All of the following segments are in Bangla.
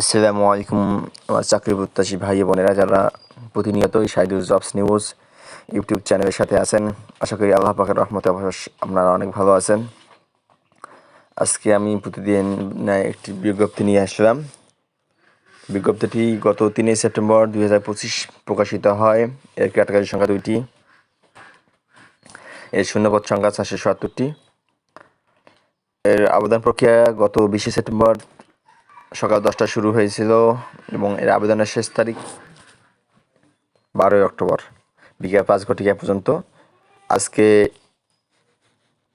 আসসালামু আলাইকুম আমার চাকরি প্রত্যাশী ভাই বোনেরা যারা প্রতিনিয়তই সাইদুল জবস নিউজ ইউটিউব চ্যানেলের সাথে আছেন, আশা করি আল্লাহ পাকের রহমতে অবশ্য আপনারা অনেক ভালো আছেন। আজকে আমি প্রতিদিন একটি বিজ্ঞপ্তি নিয়ে আসলাম। বিজ্ঞপ্তিটি গত তিনই সেপ্টেম্বর দুই হাজার পঁচিশ প্রকাশিত হয়। এর ক্যাটাগরি সংখ্যা দুইটি। এর শূন্যপদ সংখ্যা চারশো সত্তরটি। এর আবেদন প্রক্রিয়া গত বিশে সেপ্টেম্বর সকাল দশটা শুরু হয়েছিল এবং এর আবেদনের শেষ তারিখ বারোই অক্টোবর, বিকেল পাঁচ ঘটিকা পর্যন্ত। আজকে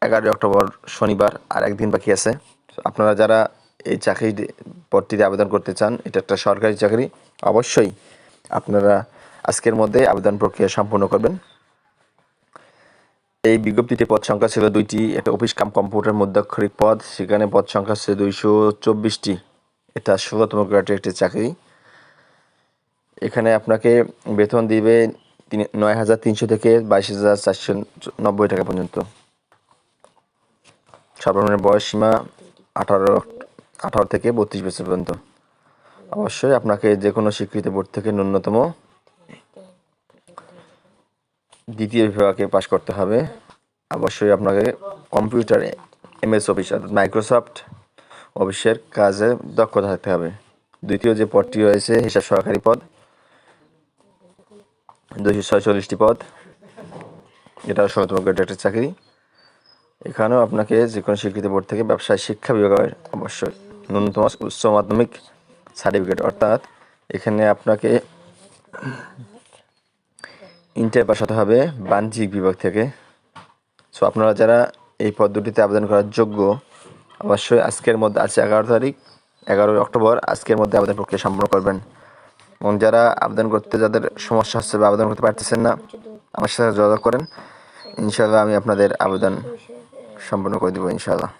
এগারোই অক্টোবর শনিবার আর একদিন বাকি আছে। আপনারা যারা এই চাকরি পদটিতে আবেদন করতে চান, এটা একটা সরকারি চাকরি, অবশ্যই আপনারা আজকের মধ্যে আবেদন প্রক্রিয়া সম্পূর্ণ করবেন। এই বিজ্ঞপ্তিতে পদ সংখ্যা ছিল দুইটি, একটা অফিস কাম কম্পিউটার মধ্যাক্ষরিক পদ, সেখানে পদ সংখ্যা ছিল দুইশো চব্বিশটি। এটা ষোলোতম গ্রেডের একটি চাকরি। এখানে আপনাকে বেতন দিবে নয় হাজার তিনশো থেকে বাইশ হাজার চারশো নব্বই টাকা পর্যন্ত। সর্বনিম্ন বয়স সীমা আঠারো আঠারো থেকে বত্রিশ বছর পর্যন্ত। অবশ্যই আপনাকে যে কোনো স্বীকৃত বোর্ড থেকে ন্যূনতম দ্বিতীয় বিভাগে পাশ করতে হবে। অবশ্যই আপনাকে কম্পিউটারে, এমএস অফিস অর্থাৎ মাইক্রোসফট অফিসের কাজে দক্ষতা থাকতে হবে। দ্বিতীয় যে পদটি রয়েছে, হিসাব সহকারী পদ। দুইশো ছয়চল্লিশটি পদ। এটা ষোলোতম গ্রেডের একটা চাকরি। এখানেও আপনাকে যে কোনো স্বীকৃতি বোর্ড থেকে ব্যবসায় শিক্ষা বিভাগের অবশ্যই ন্যূনতম উচ্চ মাধ্যমিক সার্টিফিকেট, অর্থাৎ এখানে আপনাকে ইন্টার পাস হতে হবে বাণিজ্যিক বিভাগ থেকে। সো আপনারা যারা এই পদ্ধতিতে আবেদন করার যোগ্য অবশ্যই আজকের মধ্যে আছে এগারো তারিখ, এগারোই অক্টোবর, আজকের মধ্যে আবেদন প্রক্রিয়া সম্পন্ন করবেন। এবং যারা আবেদন করতে, যাদের সমস্যা হচ্ছে বা আবেদন করতে পারতেছেন না, আমার সাথে যোগাযোগ করেন। ইনশাল্লাহ আমি আপনাদের আবেদন সম্পন্ন করে দেবো ইনশাল্লাহ